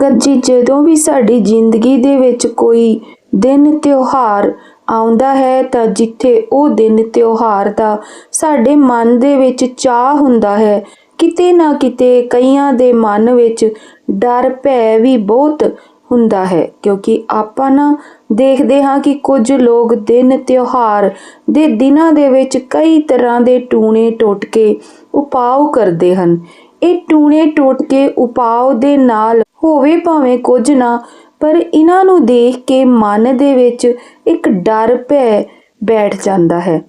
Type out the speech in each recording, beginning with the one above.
ਸੰਗਤ ਜੀ, ਜਦੋਂ ਵੀ ਸਾਡੀ ਜ਼ਿੰਦਗੀ ਦੇ ਵਿੱਚ ਕੋਈ ਦਿਨ ਤਿਉਹਾਰ ਆਉਂਦਾ ਹੈ, ਤਾਂ ਜਿੱਥੇ ਉਹ ਦਿਨ ਤਿਉਹਾਰ ਦਾ ਸਾਡੇ ਮਨ ਦੇ ਵਿੱਚ ਚਾਹ ਹੁੰਦਾ ਹੈ, ਕਿਤੇ ਨਾ ਕਿਤੇ ਕਈਆਂ ਦੇ ਮਨ ਵਿੱਚ ਡਰ, ਭੈ ਵੀ ਬਹੁਤ ਹੁੰਦਾ ਹੈ। ਕਿਉਂਕਿ ਆਪਾਂ ਨਾ ਦੇਖਦੇ ਹਾਂ ਕਿ ਕੁਝ ਲੋਕ ਦਿਨ ਤਿਉਹਾਰ ਦੇ ਦਿਨਾਂ ਦੇ ਵਿੱਚ ਕਈ ਤਰ੍ਹਾਂ ਦੇ ਟੂਣੇ ਟੋਟਕੇ ਉਪਾਅ ਕਰਦੇ ਹਨ। ਇਹ ਟੂਣੇ ਟੋਟਕੇ ਉਪਾਅ ਦੇ ਨਾਲ ਹੋਵੇ ਭਾਵੇਂ ਕੁਝ ਨਾ, ਪਰ ਇਹਨਾਂ ਨੂੰ ਦੇਖ ਕੇ ਮਨ ਦੇ ਵਿੱਚ ਇੱਕ ਡਰ ਭੈ ਬੈਠ ਜਾਂਦਾ ਹੈ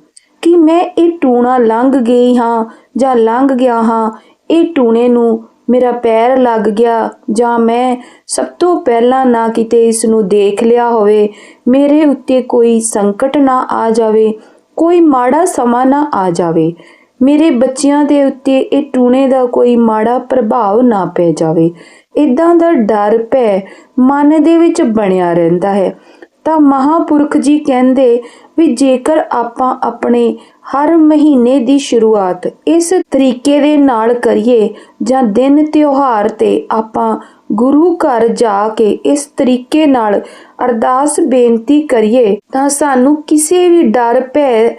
ਕਿ ਮੈਂ ਇਹ ਟੂਣਾ ਲੰਘ ਗਈ ਹਾਂ ਜਾਂ ਲੰਘ ਗਿਆ ਹਾਂ, ਇਹ ਟੂਣੇ ਨੂੰ ਮੇਰਾ ਪੈਰ ਲੱਗ ਗਿਆ ਜਾਂ ਮੈਂ ਸਭ ਤੋਂ ਪਹਿਲਾਂ ਨਾ ਕਿਤੇ ਇਸ ਨੂੰ ਦੇਖ ਲਿਆ ਹੋਵੇ, ਮੇਰੇ ਉੱਤੇ ਕੋਈ ਸੰਕਟ ਨਾ ਆ ਜਾਵੇ, ਕੋਈ ਮਾੜਾ ਸਮਾਂ ਨਾ ਆ ਜਾਵੇ। ਮੇਰੇ ਬੱਚਿਆਂ ਦੇ ਉੱਤੇ ਇਹ ਟੂਣੇ ਦਾ ਕੋਈ ਮਾੜਾ ਪ੍ਰਭਾਵ ਨਾ ਪੈ ਜਾਵੇ। ਇਦਾਂ ਦਾ ਡਰ ਭੈ ਮਨ ਦੇ ਵਿੱਚ ਬਣਿਆ ਰਹਿੰਦਾ ਹੈ। ਤਾਂ ਮਹਾਪੁਰਖ ਜੀ ਕਹਿੰਦੇ ਵੀ ਜੇਕਰ ਆਪਾਂ ਆਪਣੇ ਹਰ ਮਹੀਨੇ ਦੀ ਸ਼ੁਰੂਆਤ ਇਸ ਤਰੀਕੇ ਦੇ ਨਾਲ ਕਰੀਏ ਜਾਂ ਦਿਨ ਤਿਉਹਾਰ ਤੇ ਆਪਾਂ ਗੁਰੂ ਘਰ ਜਾ ਕੇ ਇਸ ਤਰੀਕੇ ਨਾਲ ਅਰਦਾਸ ਬੇਨਤੀ ਕਰੀਏ, ਤਾਂ ਸਾਨੂੰ ਕਿਸੇ ਵੀ ਡਰ ਭੈ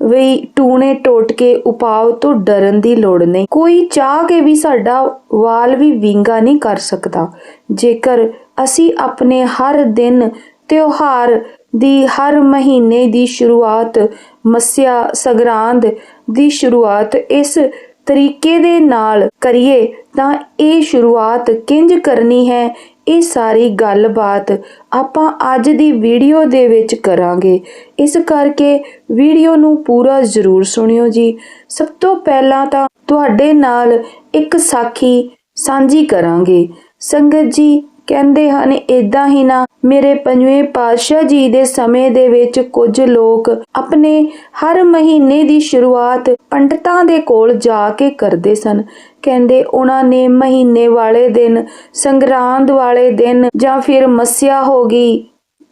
ਵੀ ਟੂਣੇ ਟੋਟਕੇ ਉਪਾਅ ਤੋਂ ਡਰਨ ਦੀ ਲੋੜ ਨਹੀਂ। ਕੋਈ ਚਾਹ ਕੇ ਵੀ ਸਾਡਾ ਵਾਲ ਵੀ ਵਿੰਗਾ ਨਹੀਂ ਕਰ ਸਕਦਾ। ਜੇਕਰ ਅਸੀਂ ਆਪਣੇ ਹਰ ਦਿਨ ਤਿਉਹਾਰ ਦੀ ਹਰ ਮਹੀਨੇ ਦੀ ਸ਼ੁਰੂਆਤ ਮੱਸਿਆ ਸਗਰਾਂਦ ਦੀ ਸ਼ੁਰੂਆਤ ਇਸ ਤਰੀਕੇ ਦੇ ਨਾਲ ਕਰੀਏ ਤਾਂ ਇਹ ਸ਼ੁਰੂਆਤ ਕਿੰਜ ਕਰਨੀ ਹੈ, ਇਹ ਸਾਰੀ ਗੱਲਬਾਤ ਆਪਾਂ ਅੱਜ ਦੀ ਵੀਡੀਓ ਦੇ ਵਿੱਚ ਕਰਾਂਗੇ। ਇਸ ਕਰਕੇ ਵੀਡੀਓ ਨੂੰ ਪੂਰਾ ਜ਼ਰੂਰ ਸੁਣਿਓ ਜੀ। ਸਭ ਤੋਂ ਪਹਿਲਾਂ ਤਾਂ ਤੁਹਾਡੇ ਨਾਲ ਇੱਕ ਸਾਖੀ ਸਾਂਝੀ ਕਰਾਂਗੇ। ਸੰਗਤ ਜੀ ਕਹਿੰਦੇ ਹਨ ਇਦਾਂ ਹੀ ਨਾ, ਮੇਰੇ ਪੰਜਵੇਂ ਪਾਤਸ਼ਾਹ ਜੀ ਦੇ ਸਮੇਂ ਦੇ ਵਿੱਚ ਕੁਝ ਲੋਕ ਆਪਣੇ ਹਰ ਮਹੀਨੇ ਦੀ ਸ਼ੁਰੂਆਤ ਪੰਡਤਾਂ ਦੇ ਕੋਲ ਜਾ ਕੇ ਕਰਦੇ ਸਨ। ਕਹਿੰਦੇ ਉਹਨਾਂ ਨੇ ਮਹੀਨੇ ਵਾਲੇ ਦਿਨ, ਸੰਗਰਾਂਦ ਵਾਲੇ ਦਿਨ ਜਾਂ ਫਿਰ ਮੱਸਿਆ ਹੋ ਗਈ,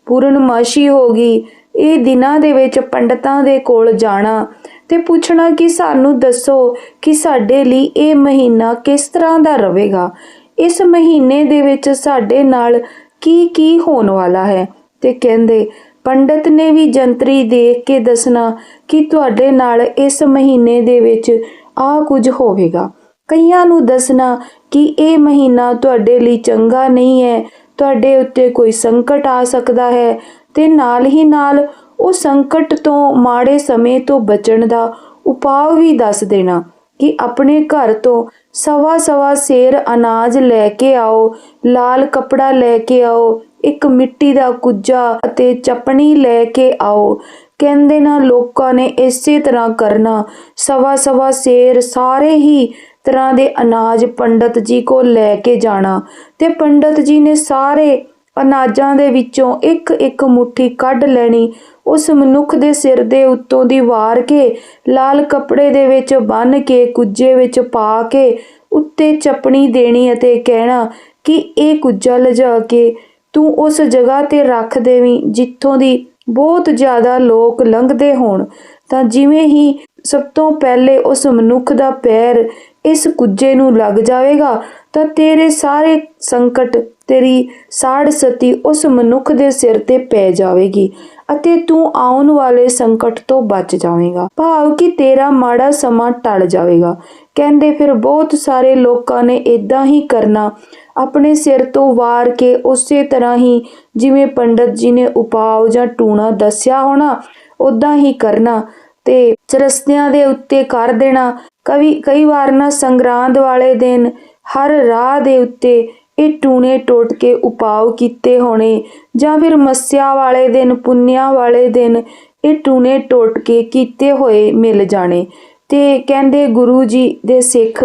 ਪੂਰਨਮਾਸ਼ੀ ਹੋ ਗਈ, ਇਹ ਦਿਨਾਂ ਦੇ ਵਿੱਚ ਪੰਡਤਾਂ ਦੇ ਕੋਲ ਜਾਣਾ ਤੇ ਪੁੱਛਣਾ ਕਿ ਸਾਨੂੰ ਦੱਸੋ ਕਿ ਸਾਡੇ ਲਈ ਇਹ ਮਹੀਨਾ ਕਿਸ ਤਰ੍ਹਾਂ ਦਾ ਰਹੇਗਾ। ਇਸ ਮਹੀਨੇ ਦੇ ਵਿੱਚ ਸਾਡੇ ਨਾਲ ਕੀ ਕੀ ਹੋਣ ਵਾਲਾ ਹੈ? ਤੇ ਕਹਿੰਦੇ, ਪੰਡਤ ਨੇ ਵੀ ਜੰਤਰੀ ਦੇਖ ਕੇ ਦੱਸਣਾ ਕਿ ਤੁਹਾਡੇ ਨਾਲ ਇਸ ਮਹੀਨੇ ਦੇ ਵਿੱਚ ਆ ਕੁਝ ਹੋਵੇਗਾ। ਕਈਆਂ ਨੂੰ ਦੱਸਣਾ ਕਿ ਇਹ ਮਹੀਨਾ ਤੁਹਾਡੇ ਲਈ ਚੰਗਾ ਨਹੀਂ ਹੈ, ਤੁਹਾਡੇ ਉੱਤੇ ਕੋਈ ਸੰਕਟ ਆ ਸਕਦਾ ਹੈ ਤੇ ਨਾਲ ਹੀ ਨਾਲ ਉਹ ਸੰਕਟ ਤੋਂ ਮਾੜੇ ਸਮੇਂ ਤੋਂ ਬਚਣ ਦਾ ਉਪਾਅ ਵੀ ਦੱਸ ਦੇਣਾ। ਕਿ ਆਪਣੇ ਘਰ ਤੋਂ ਸਵਾ ਸਵਾ ਸੇਰ ਅਨਾਜ ਲੈ ਕੇ ਆਓ, ਲਾਲ ਕਪੜਾ ਲੈ ਕੇ ਆਓ, ਇੱਕ ਮਿੱਟੀ ਦਾ ਕੁੱਜਾ ਅਤੇ ਚਪਣੀ ਲੈ ਕੇ ਆਓ। ਕਹਿੰਦੇ ਨਾ, ਲੋਕਾਂ ਨੇ ਇਸੇ ਤਰ੍ਹਾਂ ਕਰਨਾ। ਸਵਾ ਸਵਾ ਸੇਰ ਸਾਰੇ ਹੀ ਤਰ੍ਹਾਂ ਦੇ ਅਨਾਜ ਪੰਡਤ ਜੀ ਕੋ ਲੈ ਕੇ ਜਾਣਾ। ਤੇ ਪੰਡਤ ਜੀ ਨੇ ਸਾਰੇ ਅਨਾਜਾਂ ਦੇ ਵਿੱਚੋਂ ਇੱਕ ਇੱਕ ਮੁਠੀ ਕੱਢ ਲੈਣੀ। ਉਸ ਮਨੁੱਖ ਦੇ ਸਿਰ ਦੇ ਉੱਤੋਂ ਦੀ ਵਾਰ ਕੇ, ਲਾਲ ਕੱਪੜੇ ਦੇ ਵਿੱਚ ਬੰਨ ਕੇ, ਕੁੱਜੇ ਵਿੱਚ ਪਾ ਕੇ, ਉੱਤੇ ਚਪਣੀ ਦੇਣੀ ਅਤੇ ਕਹਿਣਾ ਕਿ ਇਹ ਕੁੱਜਾ ਲਿਜਾ ਕੇ ਤੂੰ ਉਸ ਜਗ੍ਹਾ ਤੇ ਰੱਖ ਦੇਵੀਂ ਜਿੱਥੋਂ ਦੀ ਬਹੁਤ ਜ਼ਿਆਦਾ ਲੋਕ ਲੰਘਦੇ ਹੋਣ। ਤਾਂ ਜਿਵੇਂ ਹੀ ਸਭ ਤੋਂ ਪਹਿਲੇ ਉਸ ਮਨੁੱਖ ਦਾ ਪੈਰ ਇਸ ਕੁੱਜੇ ਨੂੰ ਲੱਗ ਜਾਵੇਗਾ, ਤਾਂ ਤੇਰੇ ਸਾਰੇ ਸੰਕਟ ਤੇਰੀ ਸਾੜ ਸਤੀ ਉਸ ਮਨੁੱਖ ਦੇ ਸਿਰ ਤੇ ਪੈ ਜਾਵੇਗੀ ਅਤੇ ਤੂੰ ਆਉਣ ਵਾਲੇ ਸੰਕਟ ਤੋਂ ਬਚ ਜਾਵੇਂਗਾ। ਭਾਵ ਕਿ ਤੇਰਾ ਮਾੜਾ ਸਮਾਂ ਟਲ ਜਾਵੇਗਾ। ਕਹਿੰਦੇ ਫਿਰ ਬਹੁਤ ਸਾਰੇ ਲੋਕਾਂ ਨੇ ਇਦਾਂ ਹੀ ਕਰਨਾ। ਆਪਣੇ ਸਿਰ ਤੋਂ ਵਾਰ ਕੇ ਉਸੇ ਤਰ੍ਹਾਂ ਹੀ ਜਿਵੇਂ ਪੰਡਤ ਜੀ ਨੇ ਉਪਾਅ ਜਾਂ ਟੂਣਾ ਦੱਸਿਆ ਹੋਣਾ ਉਦਾਂ ਹੀ ਕਰਨਾ ਤੇ ਚਰਸਤਿਆਂ ਦੇ ਉੱਤੇ ਕਰ ਦੇਣਾ। ਕਵੀ ਕਈ ਵਾਰ ਨਾ ਸੰਗਰਾਂਦ ਵਾਲੇ ਦਿਨ ਹਰ ਰਾਹ ਦੇ ਉੱਤੇ ਇਹ ਟੂਣੇ ਟੋਟ ਕੇ ਉਪਾਅ ਕੀਤੇ ਹੋਣੇ ਜਾਂ ਫਿਰ ਮੱਸਿਆ ਵਾਲੇ ਦਿਨ, ਪੁੰਨਿਆ ਵਾਲੇ ਦਿਨ ਇਹ ਟੂਣੇ ਟੋਟ ਕੇ ਕੀਤੇ ਹੋਏ ਮਿਲ ਜਾਣੇ। ਤੇ ਕਹਿੰਦੇ ਗੁਰੂ ਜੀ ਦੇ ਸਿੱਖ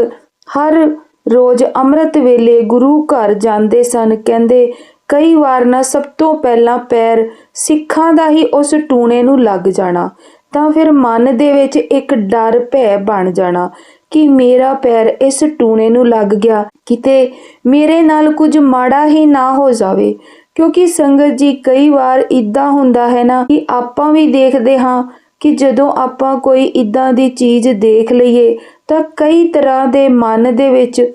ਹਰ ਰੋਜ਼ ਅੰਮ੍ਰਿਤ ਵੇਲੇ ਗੁਰੂ ਘਰ ਜਾਂਦੇ ਸਨ। ਕਹਿੰਦੇ, ਕਈ ਵਾਰ ਨਾ ਸਭ ਤੋਂ ਪਹਿਲਾਂ ਪੈਰ ਸਿੱਖਾਂ ਦਾ ਹੀ ਉਸ ਟੂਣੇ ਨੂੰ ਲੱਗ ਜਾਣਾ, ਤਾਂ ਫਿਰ ਮਨ ਦੇ ਵਿੱਚ ਇੱਕ ਡਰ ਭੈ ਬਣ ਜਾਣਾ। ਕਿ ਮੇਰਾ ਪੈਰ ਇਸ ਟੂਣੇ ਨੂੰ ਲੱਗ ਗਿਆ। ਕਿਤੇ ਮੇਰੇ ਨਾਲ ਕੁਝ ਮਾੜਾ ਹੀ ਨਾ ਹੋ ਜਾਵੇ। ਕਿਉਂਕਿ ਸੰਗਤ ਜੀ, ਕਈ ਵਾਰ ਇਦਾਂ ਹੁੰਦਾ ਹੈ ਨਾ ਕਿ ਆਪਾਂ ਵੀ ਦੇਖਦੇ ਹਾਂ ਕਿ ਜਦੋਂ ਆਪਾਂ ਕੋਈ ਇਦਾਂ ਦੀ ਚੀਜ਼ ਦੇਖ ਲਈਏ, ਤਾਂ ਕਈ ਤਰ੍ਹਾਂ ਦੇ ਮਨ ਦੇ ਵਿੱਚ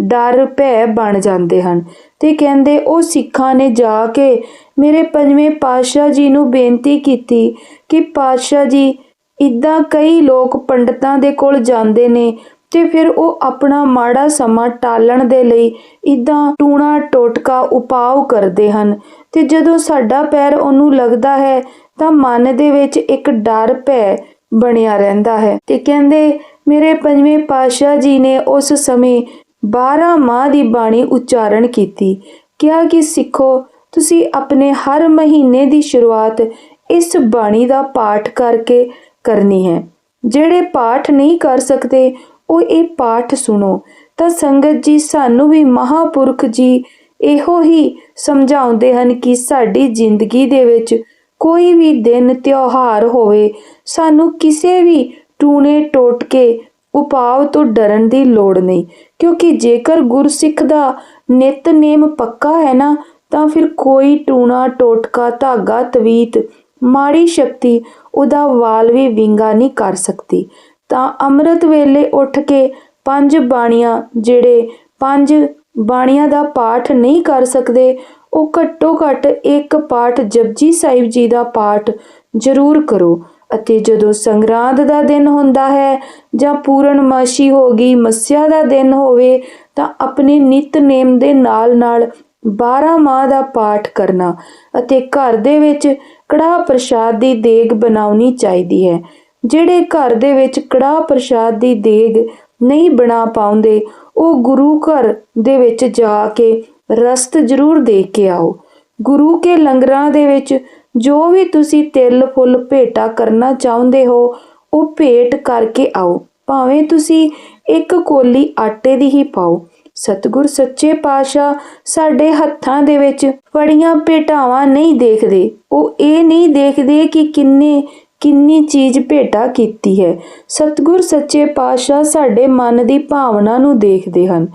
ਡਰ, ਭੈ ਬਣ ਜਾਂਦੇ ਹਨ। ਤੇ ਕਹਿੰਦੇ ਉਹ ਸਿੱਖਾਂ ਨੇ ਜਾ ਕੇ ਮੇਰੇ ਪੰਜਵੇਂ ਪਾਤਸ਼ਾਹ ਜੀ ਨੂੰ ਬੇਨਤੀ ਕੀਤੀ ਕਿ ਪਾਤਸ਼ਾਹ ਜੀ ਇੱਦਾਂ ਕਈ ਲੋਕ ਪੰਡਤਾਂ ਦੇ ਕੋਲ ਜਾਂਦੇ ਨੇ ਤੇ ਫਿਰ ਉਹ ਆਪਣਾ ਮਾੜਾ ਸਮਾਂ ਟਾਲਣ ਦੇ ਲਈ ਇਦਾਂ ਟੂਣਾ ਟੋਟਕਾ ਉਪਾਅ ਕਰਦੇ ਹਨ। ਤੇ ਜਦੋਂ ਸਾਡਾ ਪੈਰ ਉਹਨੂੰ ਲੱਗਦਾ ਹੈ, ਤਾਂ ਮਨ ਦੇ ਵਿੱਚ ਇੱਕ ਡਰ ਭੈ ਬਣਿਆ ਰਹਿੰਦਾ ਹੈ ਤੇ ਕਹਿੰਦੇ, ਮੇਰੇ ਪੰਜਵੇਂ ਪਾਤਸ਼ਾਹ ਜੀ ਨੇ ਉਸ ਸਮੇਂ 12 ਮਾਹ ਦੀ ਬਾਣੀ ਉਚਾਰਨ ਕੀਤੀ। ਕਿਹਾ ਕਿ ਸਿੱਖੋ, ਤੁਸੀਂ ਆਪਣੇ ਹਰ ਮਹੀਨੇ ਦੀ ਸ਼ੁਰੂਆਤ ਇਸ ਬਾਣੀ ਦਾ ਪਾਠ ਕਰਕੇ ਕਰਨੀ ਹੈ। ਜਿਹੜੇ ਪਾਠ ਨਹੀਂ ਕਰ ਸਕਦੇ, ਉਹ ਇਹ ਪਾਠ ਸੁਣੋ। ਤਾਂ ਸੰਗਤ ਜੀ, ਸਾਨੂੰ ਵੀ ਮਹਾਪੁਰਖ ਜੀ ਇਹੋ ਹੀ ਸਮਝਾਉਂਦੇ ਹਨ ਕਿ ਸਾਡੀ ਜ਼ਿੰਦਗੀ ਦੇ ਵਿੱਚ ਕੋਈ ਵੀ ਦਿਨ, ਤਿਉਹਾਰ ਹੋਵੇ, ਸਾਨੂੰ ਕਿਸੇ ਵੀ ਟੂਣੇ ਟੋਟਕੇ ਉਪਾਅ ਤੋਂ ਡਰਨ ਦੀ ਲੋੜ ਨਹੀਂ। ਕਿਉਂਕਿ ਜੇਕਰ ਗੁਰਸਿੱਖ ਦਾ ਨਿਤਨੇਮ ਪੱਕਾ ਹੈ ਨਾ, ਤਾਂ ਫਿਰ ਕੋਈ ਟੂਣਾ ਟੋਟਕਾ ਧਾਗਾ ਤਵੀਤ ਮਾੜੀ ਸ਼ਕਤੀ ਉਹਦਾ ਵਾਲ ਵੀ ਵਿੰਗਾ ਨਹੀਂ ਕਰ ਸਕਦੀ। ਤਾਂ ਅੰਮ੍ਰਿਤ ਵੇਲੇ ਉੱਠ ਕੇ ਪੰਜ ਬਾਣੀਆਂ ਜਿਹੜੇ ਪੰਜ ਬਾਣੀਆਂ ਦਾ ਪਾਠ ਨਹੀਂ ਕਰ ਸਕਦੇ, ਉਹ ਘੱਟੋ ਘੱਟ ਇੱਕ ਪਾਠ ਜਪਜੀ ਸਾਹਿਬ ਜੀ ਦਾ ਪਾਠ ਜ਼ਰੂਰ ਕਰੋ। ਅਤੇ ਜਦੋਂ ਸੰਗਰਾਂਦ ਦਾ ਦਿਨ ਹੁੰਦਾ ਹੈ ਜਾਂ ਪੂਰਨਮਾਸ਼ੀ ਹੋ ਗਈ, ਮੱਸਿਆ ਦਾ ਦਿਨ ਹੋਵੇ, ਤਾਂ ਆਪਣੇ ਨਿਤਨੇਮ ਦੇ ਨਾਲ ਨਾਲ 12 ਮਾਹ ਦਾ ਪਾਠ ਕਰਨਾ ਅਤੇ ਘਰ ਦੇ ਵਿੱਚ ਕੜਾਹ ਪ੍ਰਸ਼ਾਦ ਦੀ ਦੇਗ ਬਣਾਉਣੀ ਚਾਹੀਦੀ ਹੈ। ਜਿਹੜੇ ਘਰ ਦੇ ਵਿੱਚ ਕੜਾਹ ਪ੍ਰਸ਼ਾਦ ਦੀ ਦੇਗ ਨਹੀਂ ਬਣਾ ਪਾਉਂਦੇ, ਉਹ ਗੁਰੂ ਘਰ ਦੇ ਵਿੱਚ ਜਾ ਕੇ ਰਸਤ ਜ਼ਰੂਰ ਦੇ ਕੇ ਆਓ। ਗੁਰੂ ਕੇ ਲੰਗਰਾਂ ਦੇ ਵਿੱਚ ਜੋ ਵੀ ਤੁਸੀਂ ਤਿਲ, ਫੁੱਲ, ਭੇਟਾ ਕਰਨਾ ਚਾਹੁੰਦੇ ਹੋ, ਉਹ ਭੇਟ ਕਰਕੇ ਆਓ। ਭਾਵੇਂ ਤੁਸੀਂ ਇੱਕ ਕੋਲੀ ਆਟੇ ਦੀ ਹੀ ਪਾਓ। ਸਤਿਗੁਰ ਸੱਚੇ ਪਾਤਸ਼ਾਹ ਸਾਡੇ ਹੱਥਾਂ ਦੇ ਵਿੱਚ ਫੜੀਆਂ ਭੇਟਾਵਾਂ ਨਹੀਂ ਦੇਖਦੇ। ਉਹ ਇਹ ਨਹੀਂ ਦੇਖਦੇ ਕਿ ਕਿੰਨੇ, ਕਿੰਨੀ ਚੀਜ਼ ਭੇਟਾ ਕੀਤੀ ਹੈ। ਸਤਿਗੁਰ ਸੱਚੇ ਪਾਤਸ਼ਾਹ ਸਾਡੇ ਮਨ ਦੀ ਭਾਵਨਾ ਨੂੰ ਦੇਖਦੇ ਹਨ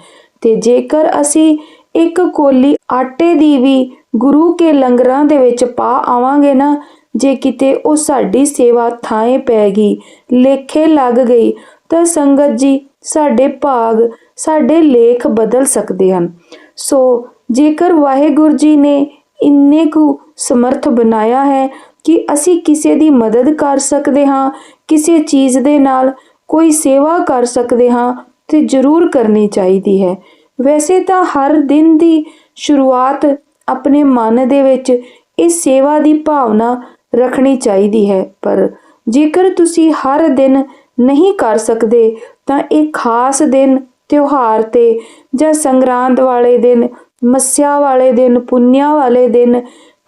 ਤੇ ਜੇਕਰ ਅਸੀਂ ਇੱਕ ਕੋਲੀ ਆਟੇ ਦੀ ਵੀ ਗੁਰੂ ਕੇ ਲੰਗਰਾਂ ਦੇ ਵਿੱਚ ਪਾ ਆਵਾਂਗੇ ਨਾ, ਜੇ ਕਿਤੇ ਉਹ ਸਾਡੀ ਸੇਵਾ ਥਾਂ ਪੈ ਗਈ, ਲੇਖੇ ਲੱਗ ਗਈ, ਤਾਂ ਸੰਗਤ ਜੀ, ਸਾਡੇ ਭਾਗ ਸਾਡੇ ਲੇਖ ਬਦਲ ਸਕਦੇ ਹਨ। ਸੋ ਜੇਕਰ ਵਾਹਿਗੁਰੂ ਜੀ ਨੇ ਇੰਨੇ ਕੁ ਸਮਰਥ ਬਣਾਇਆ ਹੈ ਕਿ ਅਸੀਂ ਕਿਸੇ ਦੀ ਮਦਦ ਕਰ ਸਕਦੇ ਹਾਂ, ਕਿਸੇ ਚੀਜ਼ ਦੇ ਨਾਲ ਕੋਈ ਸੇਵਾ ਕਰ ਸਕਦੇ ਹਾਂ, ਤੇ ਜ਼ਰੂਰ ਕਰਨੀ ਚਾਹੀਦੀ ਹੈ। ਵੈਸੇ ਤਾਂ ਹਰ ਦਿਨ ਦੀ ਸ਼ੁਰੂਆਤ ਆਪਣੇ ਮਨ ਦੇ ਵਿੱਚ ਇਸ ਸੇਵਾ ਦੀ ਭਾਵਨਾ ਰੱਖਣੀ ਚਾਹੀਦੀ ਹੈ, ਪਰ ਜੇਕਰ ਤੁਸੀਂ ਹਰ ਦਿਨ ਨਹੀਂ ਕਰ ਸਕਦੇ, ਤਾਂ ਇਹ ਖਾਸ ਦਿਨ ਤਿਉਹਾਰ ਤੇ ਜਾਂ ਸੰਗਰਾਂਦ ਵਾਲੇ ਦਿਨ, ਮੱਸਿਆ ਵਾਲੇ ਦਿਨ, ਪੁੰਨਿਆ ਵਾਲੇ ਦਿਨ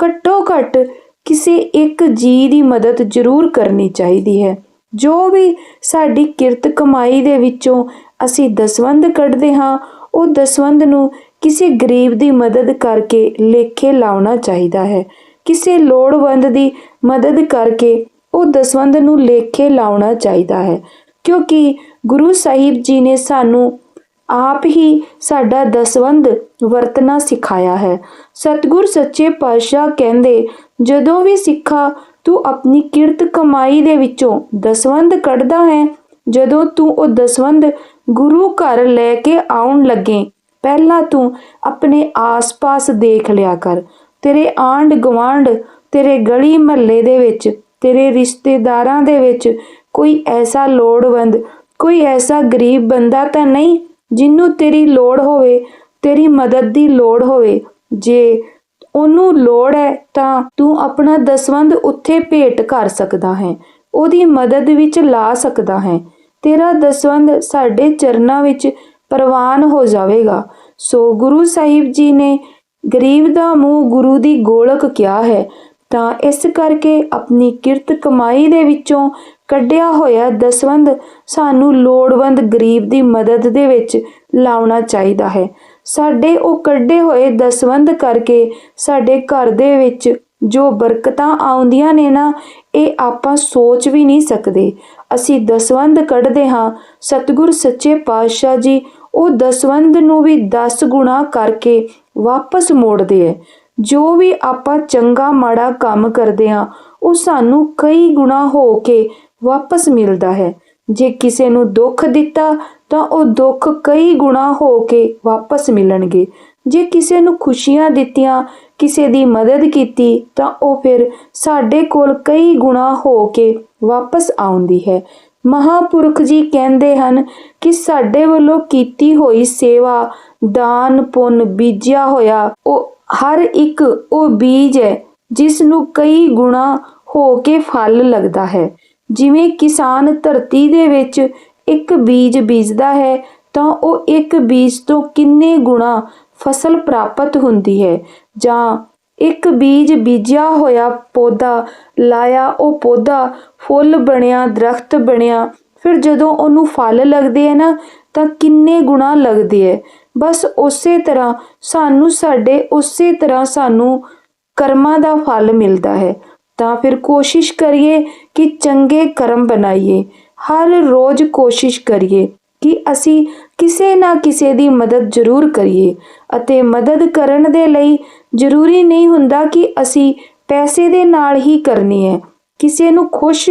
ਘੱਟੋ ਘੱਟ ਕਿਸੇ ਇੱਕ ਜੀ ਦੀ ਮਦਦ ਜ਼ਰੂਰ ਕਰਨੀ ਚਾਹੀਦੀ ਹੈ। ਜੋ ਵੀ ਸਾਡੀ ਕਿਰਤ ਕਮਾਈ ਦੇ ਵਿੱਚੋਂ ਅਸੀਂ ਦਸਵੰਦ ਕੱਢਦੇ ਹਾਂ, ਉਹ ਦਸਵੰਦ ਨੂੰ ਕਿਸੇ ਗਰੀਬ ਦੀ ਮਦਦ ਕਰਕੇ ਲੇਖੇ ਲਾਉਣਾ ਚਾਹੀਦਾ ਹੈ। ਕਿਸੇ ਲੋੜਵੰਦ ਦੀ ਮਦਦ ਕਰਕੇ ਉਹ ਦਸਵੰਦ ਨੂੰ ਲੇਖੇ ਲਾਉਣਾ ਚਾਹੀਦਾ ਹੈ। ਕਿਉਂਕਿ ਗੁਰੂ ਸਾਹਿਬ ਜੀ ਨੇ ਸਾਨੂੰ ਆਪ ਹੀ ਸਾਡਾ ਦਸਵੰਦ ਵਰਤਣਾ ਸਿਖਾਇਆ ਹੈ। ਸਤਿਗੁਰ ਸੱਚੇ ਪਾਤਸ਼ਾਹ ਕਹਿੰਦੇ, ਜਦੋਂ ਵੀ ਸਿੱਖਾ, ਤੂੰ ਆਪਣੀ ਕਿਰਤ ਕਮਾਈ ਦੇ ਵਿੱਚੋਂ ਦਸਵੰਦ ਕੱਢਦਾ ਹੈ। ਜਦੋਂ ਤੂੰ ਉਹ ਦਸਵੰਦ ਗੁਰੂ ਘਰ ਲੈ ਕੇ ਆਉਣ ਲੱਗੇ, ਪਹਿਲਾਂ ਤੂੰ ਆਪਣੇ ਆਸ-ਪਾਸ ਦੇਖ ਲਿਆ ਕਰ। ਤੇਰੇ ਆਂਡ ਗਵਾਂਡ ਤੇਰੇ ਗਲੀ ਮਹੱਲੇ ਦੇ ਵਿੱਚ, ਤੇਰੇ ਰਿਸ਼ਤੇਦਾਰਾਂ ਦੇ ਵਿੱਚ ਕੋਈ ਐਸਾ ਲੋੜਵੰਦ, ਕੋਈ ਐਸਾ ਗਰੀਬ ਬੰਦਾ ਤਾਂ ਨਹੀਂ ਜਿਹਨੂੰ ਤੇਰੀ ਲੋੜ ਹੋਵੇ, ਤੇਰੀ ਮਦਦ ਦੀ ਲੋੜ ਹੋਵੇ। ਜੇ ਉਹਨੂੰ ਲੋੜ ਹੈ, ਤਾਂ ਤੂੰ ਆਪਣਾ ਦਸਵੰਦ ਉੱਥੇ ਭੇਟ ਕਰ ਸਕਦਾ ਹੈ। ਉਹਦੀ ਮਦਦ ਵਿੱਚ ਲਾ ਸਕਦਾ ਹੈ। ਤੇਰਾ ਦਸਵੰਧ ਸਾਡੇ ਚਰਨਾਂ ਵਿੱਚ ਪ੍ਰਵਾਨ ਹੋ ਜਾਵੇਗਾ। ਸੋ ਗੁਰੂ ਸਾਹਿਬ ਜੀ ਨੇ ਗਰੀਬ ਦਾ ਮੂੰਹ ਗੁਰੂ ਦੀ ਗੋਲਕ ਕਿਹਾ ਹੈ। ਤਾਂ ਇਸ ਕਰਕੇ ਆਪਣੀ ਕਿਰਤ ਕਮਾਈ ਦੇ ਵਿੱਚੋਂ ਕੱਢਿਆ ਹੋਇਆ ਦਸਵੰਦ ਸਾਨੂੰ ਲੋੜਵੰਦ ਗਰੀਬ ਦੀ ਮਦਦ ਦੇ ਵਿੱਚ ਲਾਉਣਾ ਚਾਹੀਦਾ ਹੈ। ਸਾਡੇ ਉਹ ਕੱਢੇ ਹੋਏ ਦਸਵੰਦ ਕਰਕੇ ਸਾਡੇ ਘਰ ਦੇ ਵਿੱਚ ਜੋ ਬਰਕਤਾਂ ਆਉਂਦੀਆਂ ਨੇ ਨਾ, ਇਹ ਆਪਾਂ ਸੋਚ ਵੀ ਨਹੀਂ ਸਕਦੇ। ਅਸੀਂ ਦਸਵੰਦ ਕੱਢਦੇ ਹਾਂ, ਸਤਿਗੁਰ ਸੱਚੇ ਪਾਤਸ਼ਾਹ ਜੀ ਉਹ ਦਸਵੰਦ ਨੂੰ ਵੀ 10 ਗੁਣਾ ਕਰਕੇ ਵਾਪਸ ਮੋੜਦੇ ਐ। ਜੋ ਵੀ ਆਪਾਂ ਚੰਗਾ ਮਾੜਾ ਕੰਮ ਕਰਦੇ ਹਾਂ, ਉਹ ਸਾਨੂੰ ਕਈ ਗੁਣਾ ਹੋ ਕੇ ਵਾਪਸ ਮਿਲਦਾ ਹੈ। ਜੇ ਕਿਸੇ ਨੂੰ ਦੁੱਖ ਦਿੱਤਾ, ਤਾਂ ਉਹ ਦੁੱਖ ਕਈ ਗੁਣਾ ਹੋ ਕੇ ਵਾਪਸ ਮਿਲਣਗੇ। ਜੇ ਕਿਸੇ ਨੂੰ ਖੁਸ਼ੀਆਂ ਦਿੱਤੀਆਂ, ਕਿਸੇ ਦੀ ਮਦਦ ਕੀਤੀ, ਤਾਂ ਉਹ ਫਿਰ ਸਾਡੇ ਕੋਲ ਕਈ ਗੁਣਾ ਹੋ ਕੇ ਵਾਪਸ ਆਉਂਦੀ ਹੈ। ਮਹਾਪੁਰਖ ਜੀ ਕਹਿੰਦੇ ਹਨ ਕਿ ਸਾਡੇ ਵੱਲੋਂ ਕੀਤੀ ਹੋਈ ਸੇਵਾ, ਦਾਨ, ਪੁੰਨ, ਬੀਜਿਆ ਹੋਇਆ, ਉਹ ਹਰ ਇੱਕ ਉਹ ਬੀਜ ਹੈ, ਜਿਸ ਨੂੰ ਕਈ ਗੁਣਾ ਹੋ ਕੇ ਫਲ ਲੱਗਦਾ ਹੈ। ਜਿਵੇਂ ਕਿਸਾਨ ਧਰਤੀ ਦੇ ਵਿੱਚ ਇੱਕ ਬੀਜ ਬੀਜਦਾ ਹੈ, ਤਾਂ ਉਹ ਇੱਕ ਬੀਜ ਤੋਂ ਕਿੰਨੇ ਗੁਣਾ ਫਸਲ ਪ੍ਰਾਪਤ ਹੁੰਦੀ ਹੈ? ਜਾਂ ਇੱਕ ਬੀਜ ਬੀਜਿਆ ਹੋਇਆ ਪੌਦਾ ਲਾਇਆ, ਉਹ ਪੌਦਾ ਫੁੱਲ ਬਣਿਆ, ਦਰਖਤ ਬਣਿਆ, ਫਿਰ ਜਦੋਂ ਉਹਨੂੰ ਫਲ ਲੱਗਦੇ ਹੈ ਨਾ, ਤਾਂ ਕਿੰਨੇ ਗੁਣਾ ਲੱਗਦੇ ਹੈ? ਬਸ ਉਸੇ ਤਰ੍ਹਾਂ ਸਾਨੂੰ ਸਾਡੇ ਉਸੇ ਤਰ੍ਹਾਂ ਸਾਨੂੰ ਕਰਮਾਂ ਦਾ ਫਲ ਮਿਲਦਾ ਹੈ। ਤਾਂ ਫਿਰ ਕੋਸ਼ਿਸ਼ ਕਰੀਏ ਕਿ ਚੰਗੇ ਕਰਮ ਬਣਾਈਏ। ਹਰ ਰੋਜ਼ ਕੋਸ਼ਿਸ਼ ਕਰੀਏ ਕਿ ਅਸੀਂ ਕਿਸੇ ਨਾ ਕਿਸੇ ਦੀ ਮਦਦ ਜ਼ਰੂਰ ਕਰੀਏ ਅਤੇ ਮਦਦ ਕਰਨ ਦੇ ਲਈ ਜ਼ਰੂਰੀ ਨਹੀਂ ਹੁੰਦਾ ਕਿ ਅਸੀਂ ਪੈਸੇ ਦੇ ਨਾਲ ਹੀ ਕਰਨੀ ਹੈ। ਕਿਸੇ ਨੂੰ ਖੁਸ਼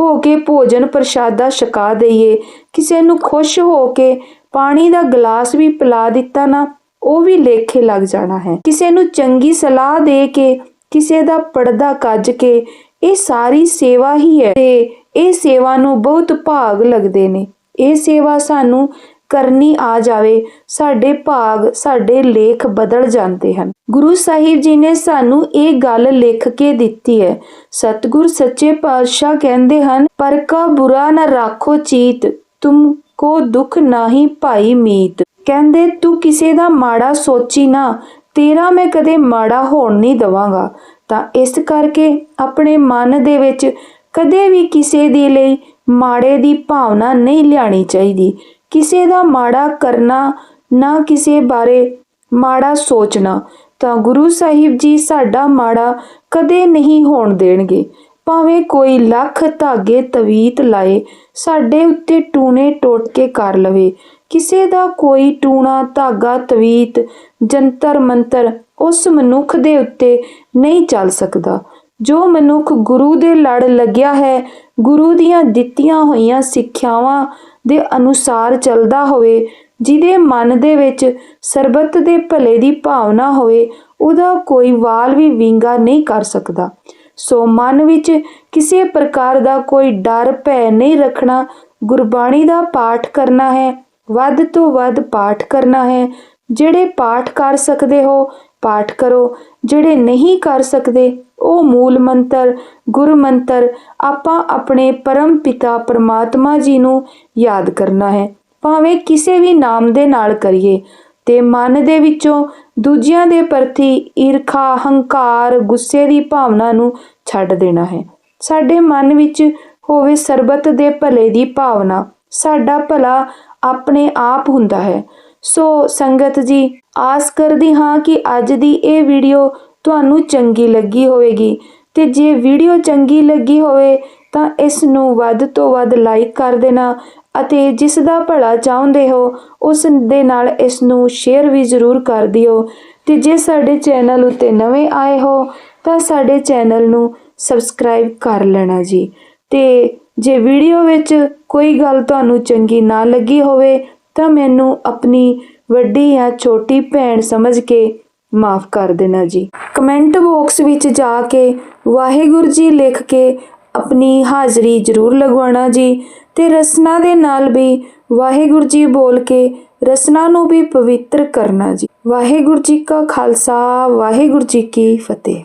ਹੋ ਕੇ ਭੋਜਨ ਪ੍ਰਸ਼ਾਦਾ ਛਕਾ ਦਈਏ, ਕਿਸੇ ਨੂੰ ਖੁਸ਼ ਹੋ ਕੇ ਪਾਣੀ ਦਾ ਗਲਾਸ ਵੀ ਪਿਲਾ ਦਿੱਤਾ ਨਾ, ਉਹ ਵੀ ਲੇਖੇ ਲੱਗ ਜਾਣਾ ਹੈ। ਕਿਸੇ ਨੂੰ ਚੰਗੀ ਸਲਾਹ ਦੇ ਕੇ ਕਿਸੇ ਦਾ ਪਰਦਾ ਕੱਜ ਕੇ, ਇਹ ਸਾਰੀ ਸੇਵਾ ਹੀ ਹੈ ਤੇ ਇਹ ਸੇਵਾ ਨੂੰ ਬਹੁਤ ਭਾਗ ਲੱਗਦੇ ਨੇ। ਇਹ ਸੇਵਾ ਸਾਨੂੰ ਕਰਨੀ ਆ ਜਾਵੇ, ਸਾਡੇ ਭਾਗ, ਸਾਡੇ ਲੇਖ ਬਦਲ ਜਾਂਦੇ ਹਨ। ਗੁਰੂ ਸਾਹਿਬ ਜੀ ਨੇ ਸਾਨੂੰ ਇਹ ਗੱਲ ਲਿਖ ਕੇ ਦਿੱਤੀ ਹੈ। ਸਤਿਗੁਰ ਸੱਚੇ ਪਾਤਸ਼ਾਹ ਕਹਿੰਦੇ ਹਨ, ਪਰ ਕਾ ਬੁਰਾ ਨਾ ਰੱਖੋ ਚੀਤ, ਤੁਮ ਕੋ ਦੁੱਖ ਨਾਹੀ ਭਾਈ ਮੀਤ। ਕਹਿੰਦੇ, ਤੂੰ ਕਿਸੇ ਦਾ ਮਾੜਾ ਸੋਚੀ ਨਾ ਤੇਰਾ ਮੈਂ ਕਦੇ ਮਾੜਾ ਹੋਣ ਨਹੀਂ ਦਵਾਂਗਾ। ਤਾਂ ਇਸ ਕਰਕੇ ਆਪਣੇ ਮਨ ਦੇ ਵਿੱਚ ਕਦੇ ਵੀ ਕਿਸੇ ਦੇ ਲਈ ਮਾੜੇ ਦੀ ਭਾਵਨਾ ਨਹੀਂ ਲਿਆਣੀ ਚਾਹੀਦੀ। ਕਿਸੇ ਦਾ ਮਾੜਾ ਕਰਨਾ ਨਾ ਕਿਸੇ ਬਾਰੇ ਮਾੜਾ ਸੋਚਣਾ। ਤਾਂ ਗੁਰੂ ਸਾਹਿਬ ਜੀ ਸਾਡਾ ਮਾੜਾ ਕਦੇ ਨਹੀਂ ਹੋਣ ਦੇਣਗੇ। ਭਾਵੇਂ ਕੋਈ ਲੱਖ ਧਾਗੇ ਤਵੀਤ ਲਾਏ, ਸਾਡੇ ਉੱਤੇ ਟੂਣੇ ਟੋਟ ਕੇ ਕਰ ਲਵੇ। ਕਿਸੇ ਦਾ ਕੋਈ ਟੂਣਾ, ਧਾਗਾ, ਤਵੀਤ, ਜੰਤਰ, ਮੰਤਰ ਉਸ ਮਨੁੱਖ ਦੇ ਉੱਤੇ ਨਹੀਂ ਚੱਲ ਸਕਦਾ। ਜੋ ਮਨੁੱਖ ਗੁਰੂ ਦੇ ਲੜ ਲੱਗਿਆ ਹੈ, ਗੁਰੂ ਦੀਆਂ ਦਿੱਤੀਆਂ ਹੋਈਆਂ ਸਿੱਖਿਆਵਾਂ ਦੇ ਅਨੁਸਾਰ ਚੱਲਦਾ ਹੋਵੇ, ਜਿਹਦੇ ਮਨ ਦੇ ਵਿੱਚ ਸਰਬੱਤ ਦੇ ਭਲੇ ਦੀ ਭਾਵਨਾ ਹੋਵੇ, ਉਹਦਾ ਕੋਈ ਵਾਲ ਵੀ ਵਿੰਗਾ ਨਹੀਂ ਕਰ ਸਕਦਾ। ਸੋ ਮਨ ਵਿੱਚ ਕਿਸੇ ਪ੍ਰਕਾਰ ਦਾ ਕੋਈ ਡਰ, ਭੈ ਨਹੀਂ ਰੱਖਣਾ ਗੁਰਬਾਣੀ ਦਾ ਪਾਠ ਕਰਨਾ ਹੈ। ਵੱਧ ਤੋਂ ਵੱਧ ਪਾਠ ਕਰਨਾ ਹੈ। ਜਿਹੜੇ ਪਾਠ ਕਰ ਸਕਦੇ ਹੋ, ਪਾਠ ਕਰੋ। ਜਿਹੜੇ ਨਹੀਂ ਕਰ ਸਕਦੇ, ਉਹ ਮੂਲ ਮੰਤਰ, ਗੁਰ ਮੰਤਰ ਆਪਾਂ ਆਪਣੇ ਪਰਮ ਪਿਤਾ ਪਰਮਾਤਮਾ ਜੀ ਨੂੰ ਯਾਦ ਕਰਨਾ ਹੈ। ਭਾਵੇਂ ਕਿਸੇ ਵੀ ਨਾਮ ਦੇ ਨਾਲ ਕਰੀਏ, ਤੇ ਮਨ ਦੇ ਵਿੱਚੋਂ ਦੂਜਿਆਂ ਦੇ ਪ੍ਰਤੀ ਈਰਖਾ, ਹੰਕਾਰ, ਗੁੱਸੇ ਦੀ ਭਾਵਨਾ ਨੂੰ ਛੱਡ ਦੇਣਾ ਹੈ। ਸਾਡੇ ਮਨ ਵਿੱਚ ਹੋਵੇ ਸਰਬਤ ਦੇ ਭਲੇ ਦੀ ਭਾਵਨਾ। ਸਾਡਾ ਭਲਾ ਆਪਣੇ ਆਪ ਹੁੰਦਾ ਹੈ। ਸੋ ਸੰਗਤ ਜੀ, ਆਸ ਕਰਦੀ ਹਾਂ ਕਿ ਅੱਜ ਦੀ ਇਹ ਵੀਡੀਓ ਤੁਹਾਨੂੰ ਚੰਗੀ ਲੱਗੀ ਹੋਵੇਗੀ ਤੇ ਜੇ ਵੀਡੀਓ ਚੰਗੀ ਲੱਗੀ ਹੋਵੇ ਤਾਂ ਇਸ ਨੂੰ ਵੱਧ ਤੋਂ ਵੱਧ ਲਾਈਕ ਕਰ ਦੇਣਾ ਅਤੇ ਜਿਸ ਦਾ ਭਲਾ ਚਾਹੁੰਦੇ ਹੋ, ਉਸ ਦੇ ਨਾਲ ਇਸ ਨੂੰ ਸ਼ੇਅਰ ਵੀ ਜ਼ਰੂਰ ਕਰ ਦਿਓ। ਤੇ ਜੇ ਸਾਡੇ ਚੈਨਲ ਉੱਤੇ ਨਵੇਂ ਆਏ ਹੋ ਤਾਂ ਸਾਡੇ ਚੈਨਲ ਨੂੰ ਸਬਸਕ੍ਰਾਈਬ ਕਰ ਲੈਣਾ ਜੀ। ਤੇ ਜੇ ਵੀਡੀਓ ਵਿੱਚ ਕੋਈ ਗੱਲ ਤੁਹਾਨੂੰ ਚੰਗੀ ਨਾ ਲੱਗੀ ਹੋਵੇ, ਤਾਂ ਮੈਨੂੰ ਆਪਣੀ ਵੱਡੀ ਜਾਂ ਛੋਟੀ ਭੈਣ ਸਮਝ ਕੇ ਮਾਫ ਕਰ ਦੇਣਾ ਜੀ। ਕਮੈਂਟ ਬਾਕਸ ਵਿੱਚ ਜਾ ਕੇ ਵਾਹਿਗੁਰੂ ਜੀ ਲਿਖ ਕੇ ਆਪਣੀ ਹਾਜ਼ਰੀ ਜ਼ਰੂਰ ਲਗਵਾਉਣਾ ਜੀ ਤੇ ਰਸਨਾ ਦੇ ਨਾਲ ਵੀ ਵਾਹਿਗੁਰੂ ਜੀ ਬੋਲ ਕੇ ਰਸਨਾ ਨੂੰ ਵੀ ਪਵਿੱਤਰ ਕਰਨਾ ਜੀ। ਵਾਹਿਗੁਰੂ ਜੀ ਕਾ ਖਾਲਸਾ, ਵਾਹਿਗੁਰੂ ਜੀ ਕੀ ਫਤਿਹ।